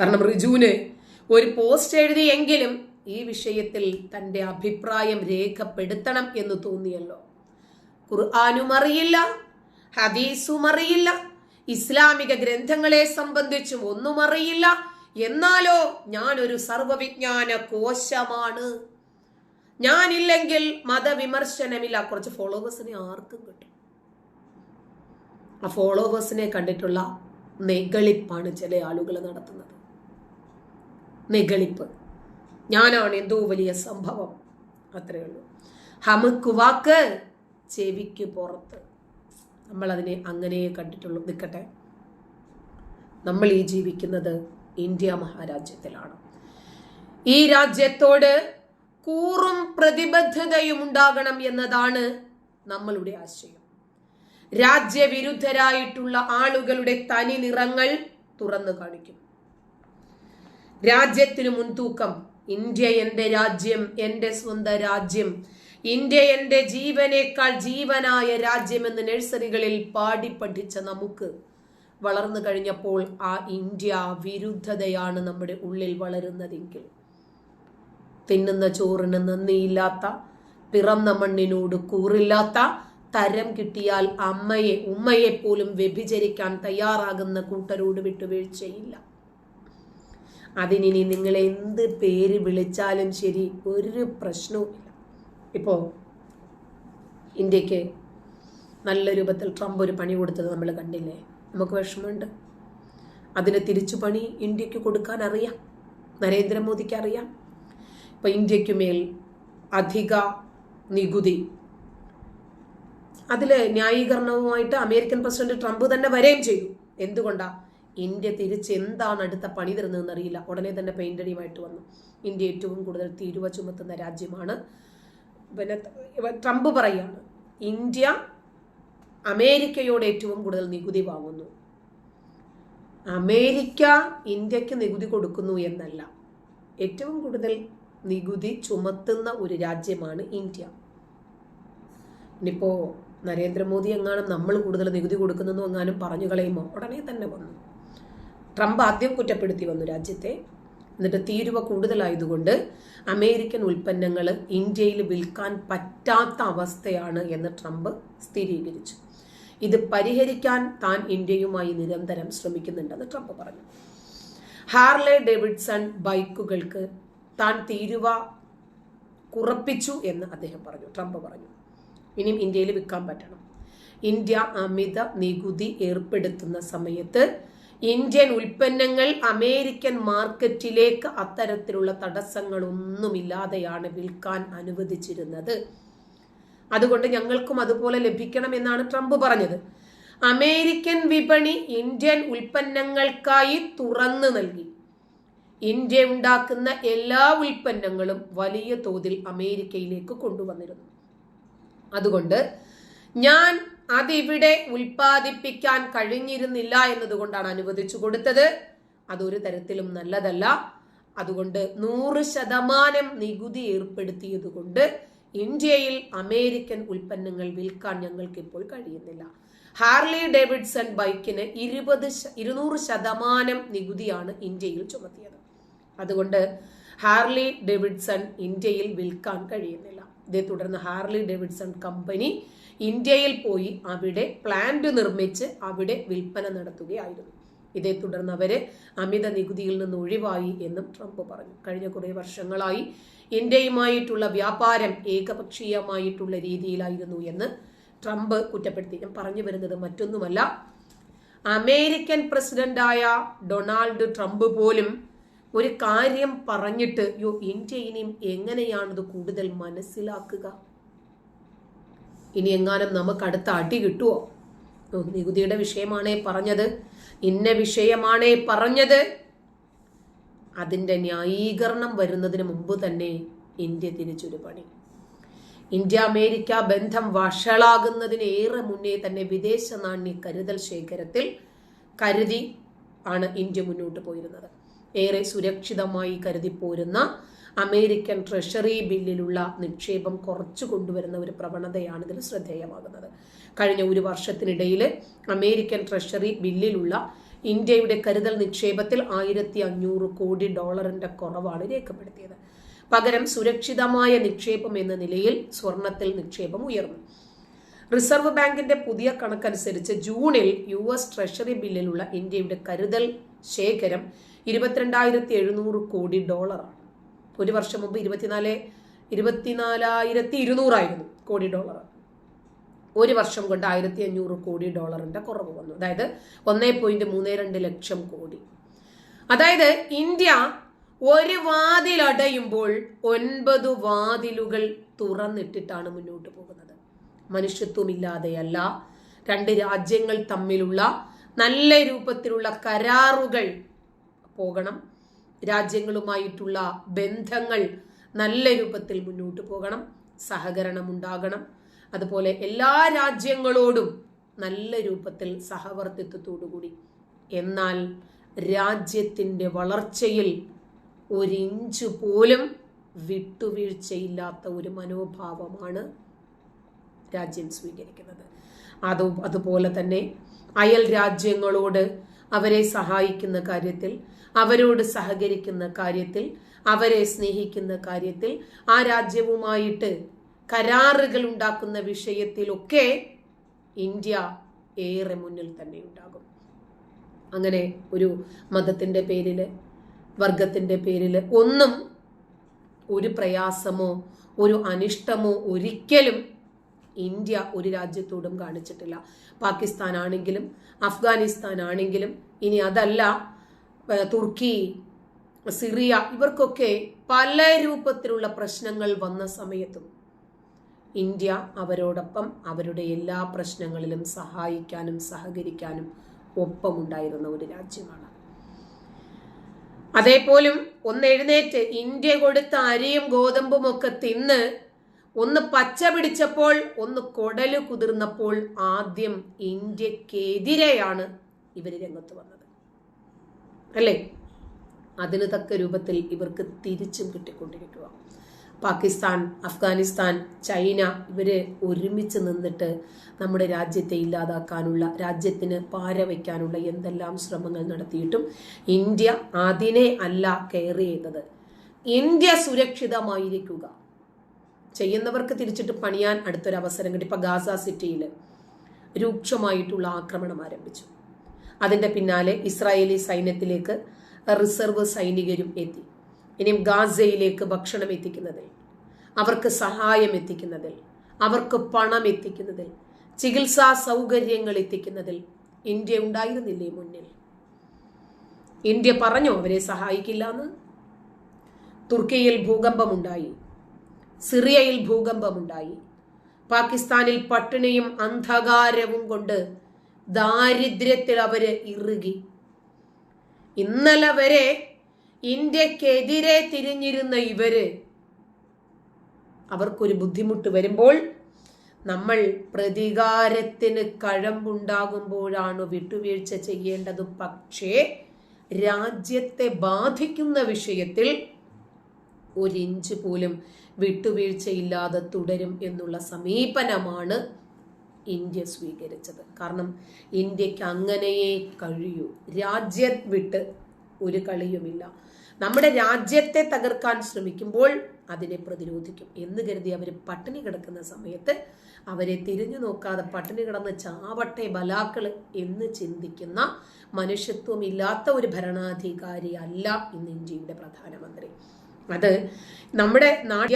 കാരണം റിജുവിന് ഒരു പോസ്റ്റ് എഴുതിയെങ്കിലും ഈ വിഷയത്തിൽ തന്റെ അഭിപ്രായം രേഖപ്പെടുത്തണം എന്ന് തോന്നിയല്ലോ. ഖുർആാനും അറിയില്ല ഹദീസും അറിയില്ല ഇസ്ലാമിക ഗ്രന്ഥങ്ങളെ സംബന്ധിച്ചും ഒന്നും അറിയില്ല. എന്നാലോ ഞാനൊരു സർവവിജ്ഞാന കോശമാണ്. ഞാനില്ലെങ്കിൽ മതവിമർശനമില്ല. കുറച്ച് ഫോളോവേഴ്സിനെ ആർക്കും കിട്ടും. ആ ഫോളോവേഴ്സിനെ കണ്ടിട്ടുള്ള നെഗളിപ്പാണ് ചില ആളുകൾ നടത്തുന്നത്. നെഗളിപ്പ്. ഞാനാണ് എന്തോ വലിയ സംഭവം. അത്രയേ ഉള്ളൂ. ഹമുക്ക് വാക്ക് ചെവിക്ക് പുറത്ത്. നമ്മളതിനെ അങ്ങനെ കണ്ടിട്ടുള്ളൂ. നിൽക്കട്ടെ. നമ്മൾ ഈ ജീവിക്കുന്നത് ഇന്ത്യ മഹാരാജ്യത്തിലാണ്. ഈ രാജ്യത്തോട് കൂറും പ്രതിബദ്ധതയും ഉണ്ടാകണം എന്നതാണ് നമ്മളുടെ ആശയം. രാജ്യവിരുദ്ധരായിട്ടുള്ള ആളുകളുടെ തനി നിറങ്ങൾ തുറന്നു കാണിക്കും. രാജ്യത്തിന് മുൻതൂക്കം. ഇന്ത്യ എന്റെ രാജ്യം എന്റെ സ്വന്തം രാജ്യം. ഇന്ത്യ എന്റെ ജീവനേക്കാൾ ജീവനായ രാജ്യമെന്ന് നഴ്സറികളിൽ പാടി പഠിച്ച നമുക്ക്. വളർന്നു കഴിഞ്ഞപ്പോൾ ആ ഇന്ത്യ വിരുദ്ധതയാണ് നമ്മുടെ ഉള്ളിൽ വളരുന്നതെങ്കിൽ. തിന്നുന്ന ചോറിന് നന്ദിയില്ലാത്ത പിറന്ന മണ്ണിനോട് കൂറില്ലാത്ത തരം കിട്ടിയാൽ അമ്മയെ ഉമ്മയെ പോലും വ്യഭിചരിക്കാൻ തയ്യാറാകുന്ന കൂട്ടരോട് വിട്ടുവീഴ്ചയില്ല. അതിനി നിങ്ങൾ എന്ത് പേര് വിളിച്ചാലും ശരി ഒരു പ്രശ്നവുമില്ല ഇപ്പോൾ ഇന്ത്യയ്ക്ക് നല്ല രൂപത്തിൽ ട്രംപ് ഒരു പണി കൊടുത്തത് നമ്മൾ കണ്ടില്ലേ? നമുക്ക് വിഷമമുണ്ട്. അതിന് തിരിച്ചു പണി ഇന്ത്യയ്ക്ക് കൊടുക്കാൻ അറിയാം. നരേന്ദ്രമോദിക്ക് അറിയാം. ഇപ്പൊ ഇന്ത്യയ്ക്ക് മേൽ അധിക നികുതി. അതിൽ ന്യായീകരണവുമായിട്ട് അമേരിക്കൻ പ്രസിഡന്റ് ട്രംപ് തന്നെ വരെയും ചെയ്തു. എന്തുകൊണ്ടാ? ഇന്ത്യ തിരിച്ച് എന്താണ് അടുത്ത പണി തരുന്നതെന്ന് അറിയില്ല ഉടനെ തന്നെ പെയിന്റടിയുമായിട്ട് വന്നു. ഇന്ത്യ ഏറ്റവും കൂടുതൽ തീരുവ ചുമത്തുന്ന രാജ്യമാണ്. പിന്നെ ട്രംപ് പറയുകയാണ് ഇന്ത്യ അമേരിക്കയോട് ഏറ്റവും കൂടുതൽ നികുതി വാങ്ങുന്നു. അമേരിക്ക ഇന്ത്യയ്ക്ക് നികുതി കൊടുക്കുന്നു എന്നല്ല. ഏറ്റവും കൂടുതൽ നികുതി ചുമത്തുന്ന ഒരു രാജ്യമാണ് ഇന്ത്യ. ഇനിയിപ്പോ നരേന്ദ്രമോദി എങ്ങാനും നമ്മൾ കൂടുതൽ നികുതി കൊടുക്കുന്നു എങ്ങാനും പറഞ്ഞു കളയുമോ? ഉടനെ തന്നെ വന്നു. ട്രംപ് ആദ്യം കുറ്റപ്പെടുത്തി വന്നു രാജ്യത്തെ. എന്നിട്ട് തീരുവ കൂടുതലായതുകൊണ്ട് അമേരിക്കൻ ഉൽപ്പന്നങ്ങൾ ഇന്ത്യയിൽ വിൽക്കാൻ പറ്റാത്ത അവസ്ഥയാണ് എന്ന് ട്രംപ് സ്ഥിരീകരിച്ചു. ഇത് പരിഹരിക്കാൻ താൻ ഇന്ത്യയുമായി നിരന്തരം ശ്രമിക്കുന്നുണ്ടെന്ന് ട്രംപ് പറഞ്ഞു. ഹാർലെ ഡേവിഡ്സൺ ബൈക്കുകൾക്ക് താൻ തീരുവ കുറപ്പിച്ചു എന്ന് അദ്ദേഹം പറഞ്ഞു. ട്രംപ് പറഞ്ഞു. ഇനിയും ഇന്ത്യയിൽ വിൽക്കാൻ പറ്റണം. ഇന്ത്യ അമിത നികുതി ഏർപ്പെടുത്തുന്ന സമയത്ത് ഇന്ത്യൻ ഉൽപ്പന്നങ്ങൾ അമേരിക്കൻ മാർക്കറ്റിലേക്ക് അത്തരത്തിലുള്ള തടസ്സങ്ങളൊന്നുമില്ലാതെയാണ് വിൽക്കാൻ അനുവദിച്ചിരുന്നത്. അതുകൊണ്ട് ഞങ്ങൾക്കും അതുപോലെ ലഭിക്കണം എന്നാണ് ട്രംപ് പറഞ്ഞത്. അമേരിക്കൻ വിപണി ഇന്ത്യൻ ഉൽപ്പന്നങ്ങൾക്കായി തുറന്നു നൽകി. ഇന്ത്യ ഉണ്ടാക്കുന്ന എല്ലാ ഉൽപ്പന്നങ്ങളും വലിയ തോതിൽ അമേരിക്കയിലേക്ക് കൊണ്ടുവന്നിരുന്നു. അതുകൊണ്ട് ഞാൻ അതിവിടെ ഉൽപ്പാദിപ്പിക്കാൻ കഴിഞ്ഞിരുന്നില്ല എന്നതുകൊണ്ടാണ് അനുവദിച്ചു കൊടുത്തത്. അതൊരു തരത്തിലും നല്ലതല്ല. അതുകൊണ്ട് നൂറ് ശതമാനം നികുതി ഏർപ്പെടുത്തിയത് കൊണ്ട് ഇന്ത്യയിൽ അമേരിക്കൻ ഉൽപ്പന്നങ്ങൾ വിൽക്കാൻ ഞങ്ങൾക്ക് ഇപ്പോൾ കഴിയുന്നില്ല. ഹാർലി ഡേവിഡ്സൺ ബൈക്കിന് ഇരുപത് ഇരുന്നൂറ് ശതമാനം നികുതിയാണ് ഇന്ത്യയിൽ ചുമത്തിയത്. അതുകൊണ്ട് ഹാർലി ഡേവിഡ്സൺ ഇന്ത്യയിൽ വിൽക്കാൻ കഴിയുന്നില്ല. ഇതേ തുടർന്ന് ഹാർലി ഡേവിഡ്സൺ കമ്പനി ഇന്ത്യയിൽ പോയി അവിടെ പ്ലാന്റ് നിർമ്മിച്ച് അവിടെ വിൽപ്പന നടത്തുകയായിരുന്നു. ഇതേ തുടർന്ന് അവർ അമിത നികുതിയിൽ നിന്ന് ഒഴിവായി എന്നും ട്രംപ് പറഞ്ഞു. കഴിഞ്ഞ കുറേ വർഷങ്ങളായി ഇന്ത്യയുമായിട്ടുള്ള വ്യാപാരം ഏകപക്ഷീയമായിട്ടുള്ള രീതിയിലായിരുന്നു എന്ന് ട്രംപ് കുറ്റപ്പെടുത്തി. ഞാൻ പറഞ്ഞു വരുന്നത് മറ്റൊന്നുമല്ല. അമേരിക്കൻ പ്രസിഡന്റായ ഡൊണാൾഡ് ട്രംപ് പോലും ഒരു കാര്യം പറഞ്ഞിട്ട് യോ ഇന്ത്യ ഇനിയും എങ്ങനെയാണിത് കൂടുതൽ മനസ്സിലാക്കുക? ഇനി എങ്ങാനും നമുക്ക് അടുത്ത അടി കിട്ടുമോ നികുതിയുടെ വിഷയമാണേ പറഞ്ഞത്. ഇന്ന വിഷയമാണേ പറഞ്ഞത്. അതിന്റെ ന്യായീകരണം വരുന്നതിന് മുമ്പ് തന്നെ ഇന്ത്യ തിരിച്ചൊരു പണി ഇന്ത്യ അമേരിക്ക ബന്ധം വഷളാകുന്നതിന് ഏറെ മുന്നേ തന്നെ വിദേശ നാണ്യ കരുതൽ ശേഖരത്തിൽ കരുതി ആണ് ഇന്ത്യ മുന്നോട്ട് പോയിരുന്നത്. ഏറെ സുരക്ഷിതമായി കരുതിപ്പോരുന്ന അമേരിക്കൻ ട്രഷറി ബില്ലിലുള്ള നിക്ഷേപം കുറച്ചു കൊണ്ടുവരുന്ന ഒരു പ്രവണതയാണ് ഇതിൽ ശ്രദ്ധേയമാകുന്നത്. കഴിഞ്ഞ ഒരു വർഷത്തിനിടയിൽ അമേരിക്കൻ ട്രഷറി ബില്ലിലുള്ള ഇന്ത്യയുടെ കരുതൽ നിക്ഷേപത്തിൽ ആയിരത്തി അഞ്ഞൂറ് കോടി ഡോളറിന്റെ കുറവാണ് രേഖപ്പെടുത്തിയത്. പകരം സുരക്ഷിതമായ നിക്ഷേപം എന്ന നിലയിൽ സ്വർണത്തിൽ നിക്ഷേപം ഉയർന്നു. റിസർവ് ബാങ്കിന്റെ പുതിയ കണക്കനുസരിച്ച് ജൂണിൽ യു എസ് ട്രഷറി ബില്ലിലുള്ള ഇന്ത്യയുടെ കരുതൽ ശേഖരം ഇരുപത്തിരണ്ടായിരത്തി എഴുന്നൂറ് കോടി ഡോളറാണ്. ഒരു വർഷം മുമ്പ് ഇരുപത്തിനാല് ഇരുപത്തിനാലായിരത്തി ഇരുന്നൂറായിരുന്നു കോടി ഡോളർ. ഒരു വർഷം കൊണ്ട് ആയിരത്തി അഞ്ഞൂറ് കോടി ഡോളറിന്റെ കുറവ് വന്നു. അതായത് ഒന്നേ പോയിന്റ് മൂന്ന് രണ്ട് ലക്ഷം കോടി. അതായത് ഇന്ത്യ ഒരു വാതിൽ അടയുമ്പോൾ ഒൻപത് വാതിലുകൾ തുറന്നിട്ടിട്ടാണ് മുന്നോട്ട് പോകുന്നത്. മനുഷ്യത്വമില്ലാതെയല്ല രണ്ട് രാജ്യങ്ങൾ തമ്മിലുള്ള നല്ല രൂപത്തിലുള്ള കരാറുകൾ പോകണം. രാജ്യങ്ങളുമായിട്ടുള്ള ബന്ധങ്ങൾ നല്ല രൂപത്തിൽ മുന്നോട്ട് പോകണം സഹകരണം ഉണ്ടാകണം അതുപോലെ എല്ലാ രാജ്യങ്ങളോടും നല്ല രൂപത്തിൽ സഹവർത്തിത്വത്തോടുകൂടി. എന്നാൽ രാജ്യത്തിന്റെ വളർച്ചയിൽ ഒരിഞ്ച് പോലും വിട്ടുവീഴ്ചയില്ലാത്ത ഒരു മനോഭാവമാണ് രാജ്യം സ്വീകരിക്കുന്നത്. അത് അതുപോലെ തന്നെ അയൽ രാജ്യങ്ങളോട് അവരെ സഹായിക്കുന്ന കാര്യത്തിൽ അവരോട് സഹകരിക്കുന്ന കാര്യത്തിൽ അവരെ സ്നേഹിക്കുന്ന കാര്യത്തിൽ ആ രാജ്യവുമായിട്ട് കരാറുകൾ ഉണ്ടാക്കുന്ന വിഷയത്തിലൊക്കെ ഇന്ത്യ ഏറെ മുന്നിൽ തന്നെ ഉണ്ടാകും. അങ്ങനെ ഒരു മതത്തിന്റെ പേരിൽ വർഗത്തിന്റെ പേരിൽ ഒന്നും ഒരു പ്രയാസമോ ഒരു അനിഷ്ടമോ ഒരിക്കലും ഇന്ത്യ ഒരു രാജ്യത്തോടും കാണിച്ചിട്ടില്ല. പാകിസ്ഥാൻ ആണെങ്കിലും അഫ്ഗാനിസ്ഥാൻ ആണെങ്കിലും ഇനി അതല്ല തുർക്കി സിറിയ ഇവർക്കൊക്കെ പല രൂപത്തിലുള്ള പ്രശ്നങ്ങൾ വന്ന സമയത്തും ഇന്ത്യ അവരോടൊപ്പം അവരുടെ എല്ലാ പ്രശ്നങ്ങളിലും സഹായിക്കാനും സഹകരിക്കാനും ഒപ്പമുണ്ടായിരുന്ന ഒരു രാജ്യമാണ്. അതേപോലും ഒന്ന് എഴുന്നേറ്റ് ഇന്ത്യ കൊടുത്ത അരിയും ഗോതമ്പും ഒക്കെ തിന്ന് ഒന്ന് പച്ച പിടിച്ചപ്പോൾ ഒന്ന് കൊടൽ കുതിർന്നപ്പോൾ ആദ്യം ഇന്ത്യക്കെതിരെയാണ് ഇവർ രംഗത്ത് വന്നത്. അല്ലേ? അതിന് തക്ക രൂപത്തിൽ ഇവർക്ക് തിരിച്ചും കിട്ടിക്കൊണ്ടിരിക്കുക. പാകിസ്ഥാൻ അഫ്ഗാനിസ്ഥാൻ ചൈന ഇവർ ഒരുമിച്ച് നിന്നിട്ട് നമ്മുടെ രാജ്യത്തെ ഇല്ലാതാക്കാനുള്ള രാജ്യത്തിന് പാര വയ്ക്കാനുള്ള എന്തെല്ലാം ശ്രമങ്ങൾ നടത്തിയിട്ടും ഇന്ത്യ അതിനെ അല്ല കെയർ ചെയ്തത് ഇന്ത്യ സുരക്ഷിതമായിരിക്കുക. ചെയ്യുന്നവർക്ക് തിരിച്ചിട്ട് പണിയാൻ അടുത്തൊരു അവസരം കിട്ടി. ഇപ്പം ഗാസ സിറ്റിയിൽ രൂക്ഷമായിട്ടുള്ള ആക്രമണം ആരംഭിച്ചു. അതിന്റെ പിന്നാലെ ഇസ്രായേലി സൈന്യത്തിലേക്ക് റിസർവ് സൈനികരും എത്തി. ഇനിയും ഗാസയിലേക്ക് ഭക്ഷണം എത്തിക്കുന്നതിൽ അവർക്ക് സഹായം എത്തിക്കുന്നതിൽ അവർക്ക് പണം എത്തിക്കുന്നതിൽ ചികിത്സാ സൗകര്യങ്ങൾ എത്തിക്കുന്നതിൽ ഇന്ത്യ ഉണ്ടായിരുന്നില്ലേ മുന്നിൽ? ഇന്ത്യ പറഞ്ഞോ അവരെ സഹായിക്കില്ല എന്ന് തുർക്കിയിൽ ഭൂകമ്പമുണ്ടായി. സിറിയയിൽ ഭൂകമ്പമുണ്ടായി. പാകിസ്ഥാനിൽ പട്ടിണിയും അന്ധകാരവും കൊണ്ട് ദാരിദ്ര്യത്തിൽ അവർ ഇറുകി. ഇന്നലെ വരെ ഇന്ത്യക്കെതിരെ തിരിഞ്ഞിരുന്ന ഇവർ അവർക്കൊരു ബുദ്ധിമുട്ട് വരുമ്പോൾ നമ്മൾ പ്രതികാരത്തിന് കഴമ്പുണ്ടാകുമ്പോഴാണ് വിട്ടുവീഴ്ച ചെയ്യേണ്ടത്. പക്ഷേ രാജ്യത്തെ ബാധിക്കുന്ന വിഷയത്തിൽ ഒരിഞ്ച് പോലും വിട്ടുവീഴ്ചയില്ലാതെ തുടരും എന്നുള്ള സമീപനമാണ് ഇന്ത്യ സ്വീകരിച്ചത്. കാരണം ഇന്ത്യയ്ക്ക് അങ്ങനെയേ കഴിയൂ. രാജ്യം വിട്ട് ഒരു കളിയുമില്ല. നമ്മുടെ രാജ്യത്തെ തകർക്കാൻ ശ്രമിക്കുമ്പോൾ അതിനെ പ്രതിരോധിക്കും എന്ന് കരുതി അവർ പട്ടിണി കിടക്കുന്ന സമയത്ത് അവരെ തിരിഞ്ഞു നോക്കാതെ പട്ടിണി കിടന്ന് ചാവട്ടെ ബലാക്കൾ എന്ന് ചിന്തിക്കുന്ന മനുഷ്യത്വമില്ലാത്ത ഒരു ഭരണാധികാരി അല്ല ഇന്ന് ഇന്ത്യയുടെ പ്രധാനമന്ത്രി. അത് നമ്മുടെ നാട്യ